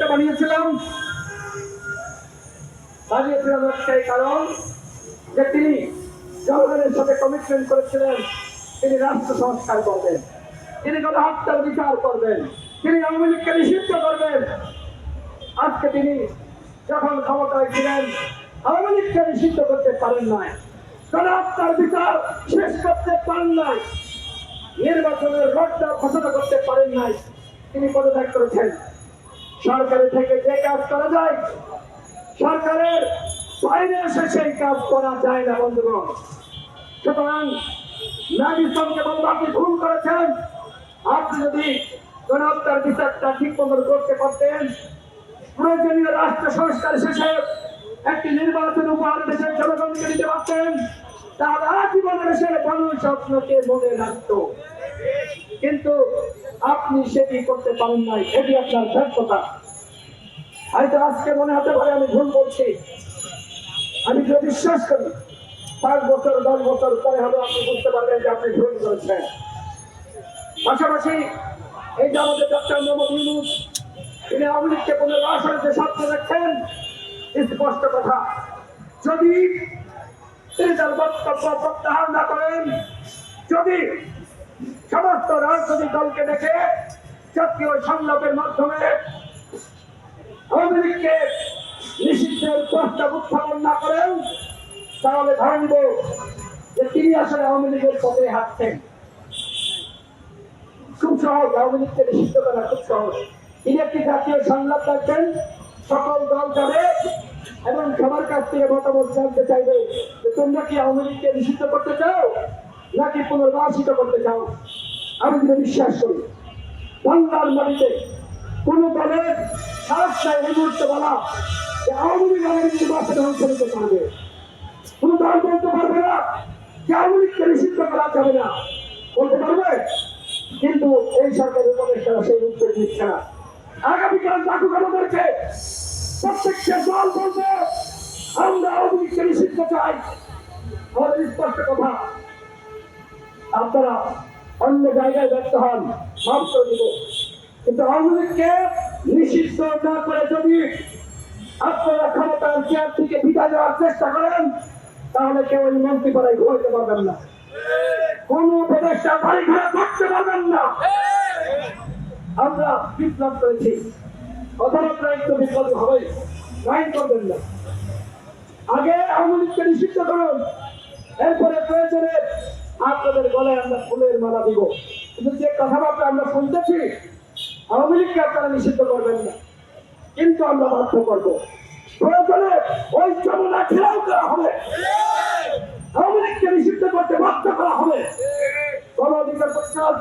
উপদেষ্টা বানিয়েছিলাম। বানিয়েছিলাম একটাই কারণ যে তিনি জনগণের সাথে কমিটমেন্ট করেছিলেন, তিনি রাষ্ট্র সংস্কার করবেন। তিনি গণহত্যার বিচার করবেন। তিনি আওয়ামী লীগকে নিষিদ্ধ করবেন। আজকে তিনি যখন ক্ষমতায় ছিলেন, আওয়ামী লীগকে নিষিদ্ধ করতে পারেন নাই। গণহত্যার বিচার শেষ করতে পারেন নাই। নির্বাচনের রোডটা ঘোষণা করতে পারেন নাই। তিনি পদত্যাগ করেছেন। সরকারের থেকে যে কাজ করা যায়, সরকারের বাইরে এসে সেই কাজ করা যায় না, বন্ধুগণ। সুতরাং নাগরিককে বলব, আপনি ভুল করেছেন। আপনি যদি গণহত্যার বিচারটা ঠিক মতো করতে পারতেন, প্রয়োজনীয় রাষ্ট্র সংস্কার শেষে একটি নির্বাচন উপহার দেশের জনগণকে দিতে পারতেন, তাহলে আজীবনের দেশের মানুষ স্বপ্নকে মনে রাখত। কিন্তু আপনি সেটি করতে পারেন নাই, এটি আপনার ব্যর্থতা। হয়তো আজকে মনে হতে পারে আমি ভুল বলছি। আমি যদি বিশ্বাস করি, পাঁচ বছর, দশ বছর পরে হলে আপনি বুঝতে পারবেন যে আপনি ভুল করেছেন পাশাপাশি এই যে আমাদের ডক্টর মোহাম্মদ ইউনুস, তিনি আওয়ামী লীগকে পুনর্বাসনের যে স্বপ্ন দেখছেন, স্পষ্ট কথা। যদি তিনি তার বক্তব্য প্রত্যাহার না করেন, যদি সমস্ত রাজনৈতিক দলকে ডেকে জাতীয় সংলাপের মাধ্যমে আওয়ামী লীগকে নিষিদ্ধের প্রস্তাব উত্থাপন না করেন, তাহলে ধরে যে তিনি আসলে আওয়ামী লীগের পথে হাঁটছেন খুব সহজ, আওয়ামী লীগকে নিষিদ্ধ করা খুব সহজ। তিনি একটি জাতীয় সংলাপ রাখবেন, সকল দল যাবে এবং সবার কাছ থেকে মতামত জানতে চাইবে যে তোমরা কি আওয়ামী লীগকে নিষিদ্ধ করতে চাও নাকি পুনর্বাসিত করতে চাও? আমি যেটা বিশ্বাস করি বাংলার মাটিতে কোন দলের সাহস নাই এই মুহূর্তে বলা যে আওয়ামী লীগ আগামী নির্বাচনে অংশ নিতে পারবে। কোন দল বলতে পারবে না যে আওয়ামী লীগকে নিষিদ্ধ করা যাবে না। বলতে পারবে? কিন্তু এই সরকারের উপদেষ্টারা সেই উত্তর দিচ্ছে না। আগামীকাল ডাকুক আমাদেরকে প্রত্যেকটা দল বলবে, আমরা আওয়ামী লীগকে নিষিদ্ধ চাই। আমাদের স্পষ্ট কথা, আপনারা অন্য জায়গায় ব্যক্ত হন, মাফ করে দিব। কিন্তু আওয়ামী নিষিদ্ধ না করে যদি আপনারা ক্ষমতার চেয়ার থেকে চেষ্টা করেন, তাহলে কেউ মন্ত্রী পাড়ায় ঘুরতে পারবেন না। কোন উপদেষ্টা বাড়ি পারবেন না। আমরা বিপ্লব করেছি। কথাবার্তা একটু বিপ্লব হবে মাইন্ড করবেন না। আগে আওয়ামী লীগকে নিষিদ্ধ করুন, এরপরে প্রয়োজনে আপনাদের গলায় আমরা ফুলের মালা দিব। কিন্তু যে কথাবার্তা আমরা শুনতেছি, আওয়ামী লীগকে আপনারা নিষিদ্ধ করবেন না। কিন্তু আমরা বাধ্য করব। প্রয়োজনে ওই যমুনা ঘেরাও করা হবে। আওয়ামী লীগকে নিষিদ্ধ করতে বাধ্য করা হবে। গণ অধিকার পরিষদ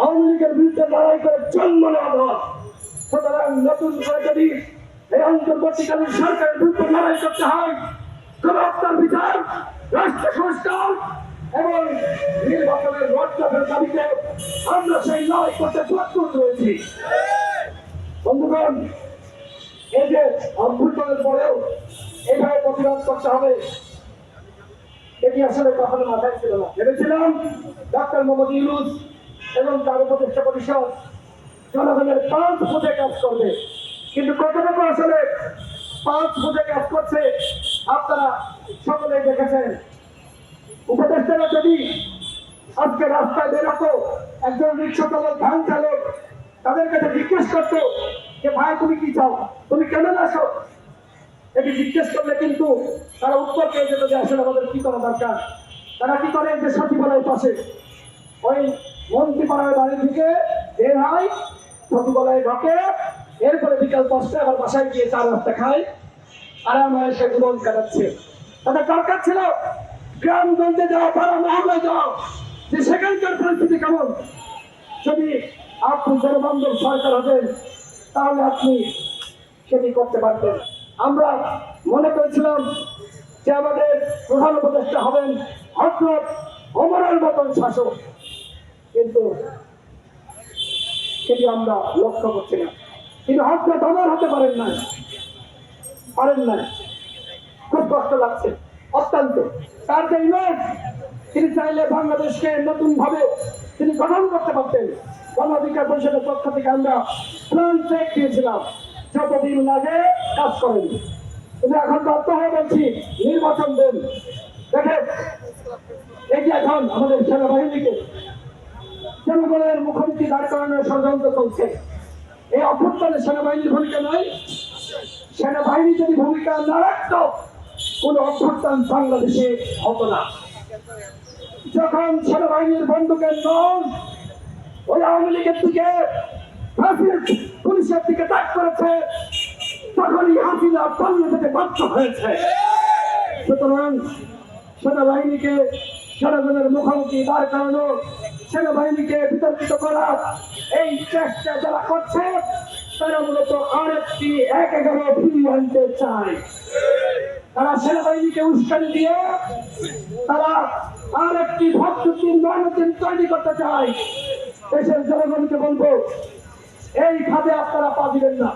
আওয়ামী লীগের বিরুদ্ধে লড়াই করে জন্ম নেওয়া সুতরাং নতুন করে যদি এই অন্তর্বর্তীকালীন সরকারের বিরুদ্ধে লড়াই করতে হয় গণহত্যার বিচার, রাষ্ট্র সংস্কার এবং নির্বাচনের রোডম্যাপের দাবিতে আমরা সেই লড়াই করতে প্রস্তুত রয়েছি। বন্ধুগণ, এই যে অভ্যুত্থানের পরেও এইভাবে প্রতিবাদ করতে হবে এটি আসলে কখনো মাথায় ছিল না। ভেবেছিলাম ডক্টর মোহাম্মদ ইউনুস এবং তার উপদেষ্টা পরিষদ জনগণের পাঁচ বুঝে কাজ করবে। কিন্তু কতটুকু আসলে পাঁচ বুঝে কাজ করছে আপনারা সকলেই দেখেছেন। উপদেষ্টারা যদি আজকে রাস্তায় বেরোতো একজন রিক্সা চালক ধান চালক। তাদের কাছে জিজ্ঞেস করতো যে, ভাই, তুমি কি চাও? তুমি কেন আসো? এটি জিজ্ঞেস করলে কিন্তু তারা উত্তর পেয়ে যেত যে, আসলে আমাদের কি করা দরকার? তারা কি করে? যে সচিবালয়ের পাশে। ওই মন্ত্রীপাড়ার বাড়ি থেকে বের হয়, সচিবালয়ে ঢকে, এরপরে বিকাল পাঁচটা আবার বাসায় গিয়ে চা রাস্তা খায়। আরাম হয়ে সে জীবন কাটাচ্ছে। তাদের দরকার ছিল গ্রামগঞ্জে যাওয়া পাড়া মহল্লায় যাওয়া যে সেখানকার পরিস্থিতি কেমন? যদি আপনি জনবান্ধব সরকার হতেন, তাহলে আপনি সেটি করতে পারতেন। আমরা মনে করেছিলাম যে আমাদের প্রধান উপদেষ্টা হবেন হজরত অমরের মতন শাসক। কিন্তু সেটি আমরা লক্ষ্য করছি না। তিনি হজরত অমর হতে পারেন না পারেন না খুব কষ্ট লাগছে, অত্যন্ত। তার যে ইমেজ তিনি চাইলে বাংলাদেশকে নতুন ভাবে তিনি গঠন করতে পারতেন। গণ অধিকার পরিষদের পক্ষ থেকে আমরা প্ল্যান চেক দিয়েছিলাম, যতদিন লাগে কাজ করেন। কিন্তু এখন বাধ্য হয়ে বলছি, নির্বাচন দেন। দেখেন যে এখন আমাদের সেনাবাহিনীকে জনগণের মুখোমুখি দাঁড় করানোর ষড়যন্ত্র চলছে। এই অভ্যুত্থানে সেনাবাহিনীর ভূমিকা নয়, সেনাবাহিনী যদি ভূমিকা না রাখত কোন অভ্যুত্থান বাংলাদেশে হতো না। যখন সেনাবাহিনীর বন্দুকের নন ওই আওয়ামী লীগের দিকে পুলিশের দিকে তাক করেছে, তখনই হাসিনা পালিয়ে যেতে বাধ্য হয়েছে। সুতরাং সেনাবাহিনীকে জনগণের মুখোমুখি দাঁড় করানো, সেনাবাহিনীকে বিতর্কিত করা, এই চেষ্টা যারা করছে, তারা মূলত আরেকটি এক এগারো ফিরিয়ে আনতে চায়। তারা সেনাবাহিনীকে উস্কানি দিয়ে তারা আর একটি ভক্তটির ময়নদিন তৈরি করতে চায়। দেশের জনগণকে বলব, এই খাতে আপনারা পা দিবেন না।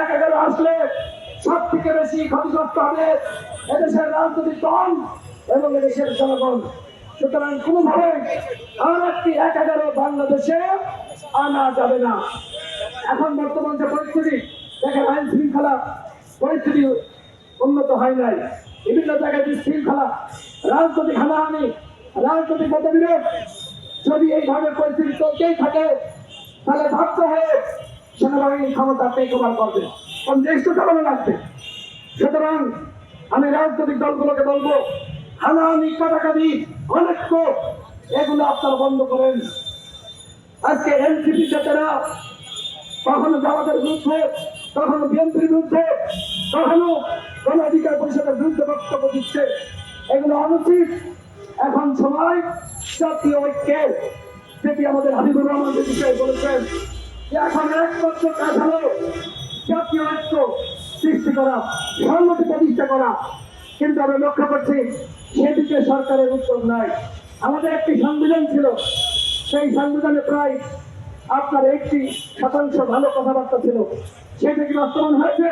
এক এগারো আসলে সব থেকে বেশি ক্ষতিগ্রস্ত হবে এদেশের রাজনৈতিক দল এবং এদেশের জনগণ। সুতরাং কোনোভাবে আর একটি এক এগারো বাংলাদেশে আনা যাবে না। এখন বর্তমান যে পরিস্থিতি, দেখেন আইন শৃঙ্খলা পরিস্থিতি উন্নত হয় নাই। বিভিন্ন জায়গায় বিশৃঙ্খলা, রাজনৈতিক হানাহানি, রাজনৈতিক মতবিরোধ। যদি এইভাবে পরিস্থিতি চলতেই থাকে, তাহলে ভাবতে হবে সেনাবাহিনী ক্ষমতা টেকওভার করবে। কারণ দেশটা চালানো লাগবে সুতরাং আমি রাজনৈতিক দলগুলোকে বলব, হানাহানি, কাটাকাটি অনেক এগুলো আপনারা বন্ধ করেন। আজকে এনসিপি নেতারা কখনো জামাতের বিরুদ্ধে, কখনো বিএনপির বিরুদ্ধে, কখনো গণ অধিকার পরিষদের বিরুদ্ধে বক্তব্য দিচ্ছে। এগুলো অনুচিত। এখন সময় জাতীয় ঐক্যের যেটি আমাদের হাবিবুর রহমান বিষয়ে বলেছেন এখন একমাত্র কাজ হলো জাতীয় ঐক্য সৃষ্টি করা, সংহতি প্রতিষ্ঠা করা। কিন্তু আমরা লক্ষ্য করছি সেদিকে সরকারের উদ্যোগ নাই। আমাদের একটি সংবিধান ছিল, সেই সংবিধানে প্রায় আপনার একটি শতাংশ ভালো কথাবার্তা ছিল। সেটা বাস্তবায়ন হয়েছে?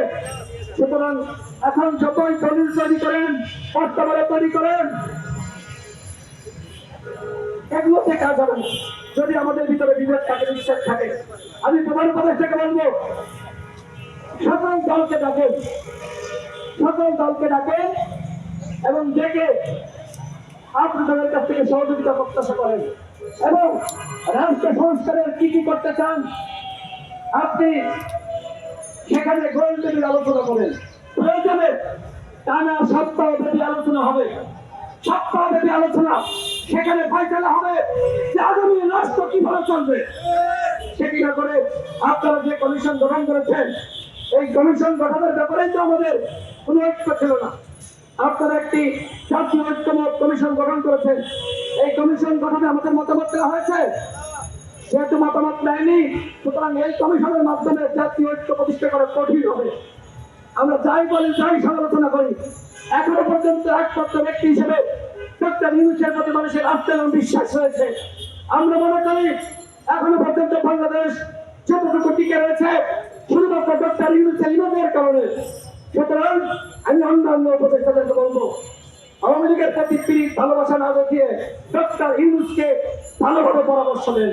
সুতরাং এখন যতই দলিল তৈরি করেন প্রস্তাবনা তৈরি করেন, এগুলোতে কাজ হবে যদি আমাদের ভিতরে বিভেদ থাকে বিশ্বাস থাকে, আমি প্রধান উপদেষ্টাকে বলব। সকল দলকে ডাকেন। সকল দলকে ডাকেন এবং ডেকে আপনি তাদের কাছ থেকে সহযোগিতা প্রত্যাশা করেন। এবং রাষ্ট্র সংস্কারের কি কি করতে চান, আপনি সেখানে গোল আলোচনা করেন। প্রয়োজনে টানা সপ্তাহ ব্যাপী আলোচনা হবে। সপ্তাহ ব্যাপী আলোচনা। সেখানে ফয়সলা হবে যে আগামী রাষ্ট্র কীভাবে চলবে। সেটি না করে আপনারা যে কমিশন গঠন করেছেন, এই কমিশন গঠনের ব্যাপারে তো আমাদের কোনো ঐক্য ছিল না। আপনারা একটি জাতীয় ঐক্যমত কমিশন গঠন করেছেন। এই কমিশন গঠনে আমাদের মতামত দেওয়া হয়েছে। যেহেতু মতামত নেয়নি, সুতরাং এই কমিশনের মাধ্যমে জাতীয় ঐক্য প্রতিষ্ঠা করা কঠিন হবে। আমরা যাই বলি, যাই সমালোচনা করি, এখনও পর্যন্ত একমাত্র ব্যক্তি হিসেবে ডক্টর ইউনুসের প্রতি মানুষের আস্থা এবং বিশ্বাস রয়েছে। আমরা মনে করি, এখনও পর্যন্ত বাংলাদেশ যতটুকু টিকে রয়েছে, শুধুমাত্র ডক্টর ইউনুসের ইমামের কারণে। সুতরাং আমি অন্যান্য উপদেষ্টাদেরকে বলব, আওয়ামী লীগের প্রতি ভালোবাসা না দেখিয়ে ডক্টর ইউনুসকে ভালোভাবে পরামর্শ দেন।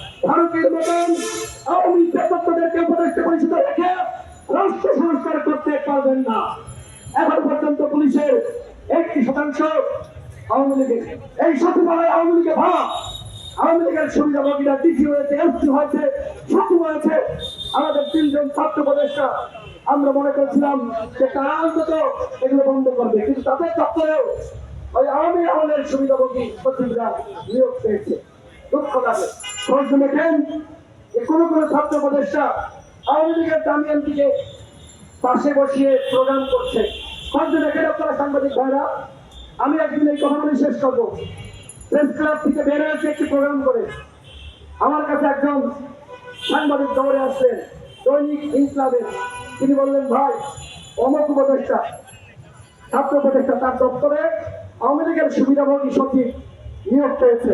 ভারতের মতন আওয়ামী প্রেতত্বদেরকে উপদেষ্টা রেখে রাষ্ট্র সংস্কার করতে পারবেন না। এখন পর্যন্ত পুলিশের একটি শতাংশ আওয়ামী লীগের। এই সচিবালয় আওয়ামী লীগের ভাড়া। আওয়ামী লীগের সুবিধাভোগীরা ডিসি হয়েছে এসপি হয়েছে সচিব হয়েছে। আমাদের তিনজন ছাত্র উপদেষ্টা, আমরা মনে করছিলাম যে তারা অন্তত এগুলো বন্ধ করবে। কিন্তু তাদের দপ্তরেও ওই আওয়ামী আমলের সুবিধাভোগী সচিবরা নিয়োগ পেয়েছে। দুঃখ লাগে খোঁজ দেখেন যে কোনো কোনো ছাত্র উপদেষ্টা আওয়ামী লীগের দামিয়ানটিকে পাশে বসিয়ে প্রোগ্রাম করছে। খোঁজ দেখেন আপনারা সাংবাদিক ভাইরা, আমি একদিন এই কথাগুলি শেষ করব। প্রেস ক্লাব থেকে বের হয়েছে একটি প্রোগ্রাম করে। আমার কাছে একজন সাংবাদিক দৌড়ে আসছেন দৈনিক ইনকলাবের তিনি বললেন, ভাই, অমক উপদেষ্টা, ছাত্র উপদেষ্টা তার দপ্তরে আওয়ামী লীগের সুবিধাভোগী সচিব নিয়োগ পেয়েছে।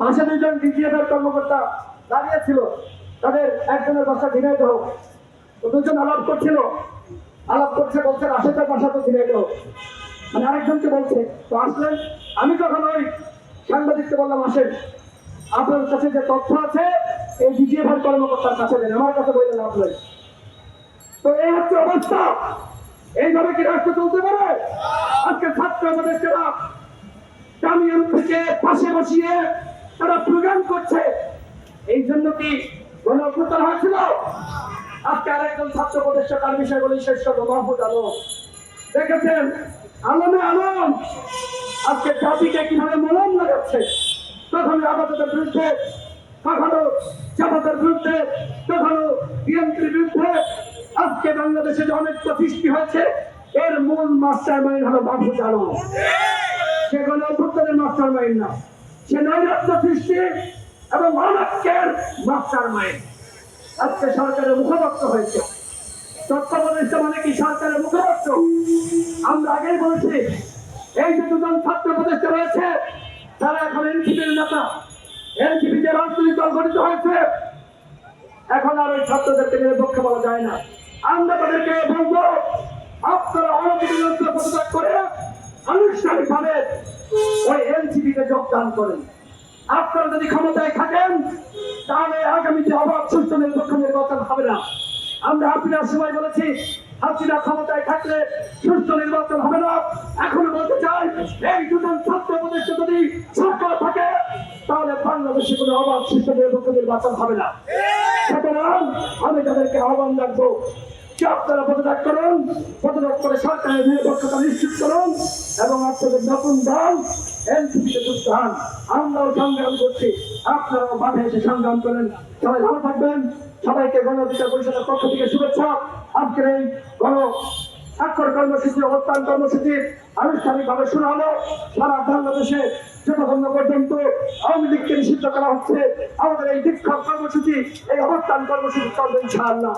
পাশে দুজন ডিজিএফের কর্মকর্তা দাঁড়িয়েছিল তাদের একজনের বাসা ঝিনাইতে হোক দুজন আলাপ করছিল। আলাপ করছে, বলছে, রাশেদের বাসা তো ঝিনাইতে হোক মানে আরেকজনকে বলছে, তো আসলেন? আমি তখন ওই সাংবাদিককে বললাম, আসেন। আপনার কাছে যে তথ্য আছে, এই ডিজিএফের কর্মকর্তার কাছে দেন। আমার কাছে বললেন আপনার তো এই হচ্ছে অবস্থা। এইভাবে কি রাষ্ট্র চলতে পারে? আজকে ছাত্র উপদেষ্টারা কামিয়ান থেকে পাশে বসিয়ে তারা প্রোগ্রাম করছে। এই জন্য কি গণ অভ্যুত্থান হয়েছিল? আজকে আরেকজন ছাত্র উপদেষ্টা তার বিষয় বলে শেষ করব। আলম। দেখেছেন? আলমে আলম। আজকে জাতিকে কীভাবে মলম লাগাচ্ছে? কখনো আবাদতের বিরুদ্ধে কখনো জামাতের বিরুদ্ধে কখনো বিএনপির বিরুদ্ধে আজকে বাংলাদেশে যে অনেক সৃষ্টি হয়েছে, এর মূল মাস্টার মাইন্ড হলো মাহমুদ আলম। সে কোনো অভ্যুত্থানের মাস্টার মাইন্ড না। সে নৈরাত্য সৃষ্টি এবং অনাক্যের মাস্টার মাইন্ড। আজকে সরকারের মুখপাত্র হয়েছে। তত্ত্বাবধায়িত মানে কি সরকারের মুখপাত্র? আমরা আগেই বলেছি, এই যে দুজন ছাত্র প্রতিষ্ঠা রয়েছে তারা এখন এনসিপির নেতা। এনসিপি যে রাজনৈতিক দল গঠিত হয়েছে, এখন আর ওই ছাত্রদেরকে পক্ষে বলা যায় না। আমরা তাদেরকে বলব, আপনারা অনতিবিলম্ব পদত্যাগ করে আনুষ্ঠানিকভাবে ওই এনসিপিতে যোগদান করেন। আপনারা যদি ক্ষমতায় থাকেন, তাহলে আগামীতে অবাধ সুস্থ নিরপেক্ষ নির্বাচন হবে না। আমরা হাসিনার সময় বলেছি, হাসিনা ক্ষমতায় থাকলে সুস্থ নির্বাচন হবে না। এখনও বলতে চাই, এই দুজন ছাত্র উপদেষ্টা যদি সরকার থাকে, তাহলে বাংলাদেশে কোনো অবাধ সুস্থ নিরপেক্ষ নির্বাচন হবে না। সুতরাং আমি তাদেরকে আহ্বান রাখব আপনারা পদত্যাগ করুন, পদত্যাগ করে সরকারের নিশ্চিত করুন এবং আপনাদের নতুন দল এনসিপিতে করছি। আপনারাও মাঠে এসে সংগ্রাম করেন। সবাই ভালো থাকবেন। সবাইকে গণ অধিকার পরিষদের পক্ষ থেকে শুভেচ্ছা। আজকের এই গণ স্বাক্ষর কর্মসূচি, অবস্থান কর্মসূচি আনুষ্ঠানিকভাবে শুরু হলো। সারা বাংলাদেশে যতক্ষণ পর্যন্ত আওয়ামী লীগকে নিষিদ্ধ করা হচ্ছে। আমাদের এই দীক্ষা কর্মসূচি, এই অবস্থান কর্মসূচি চলবে ইনশাআল্লাহ।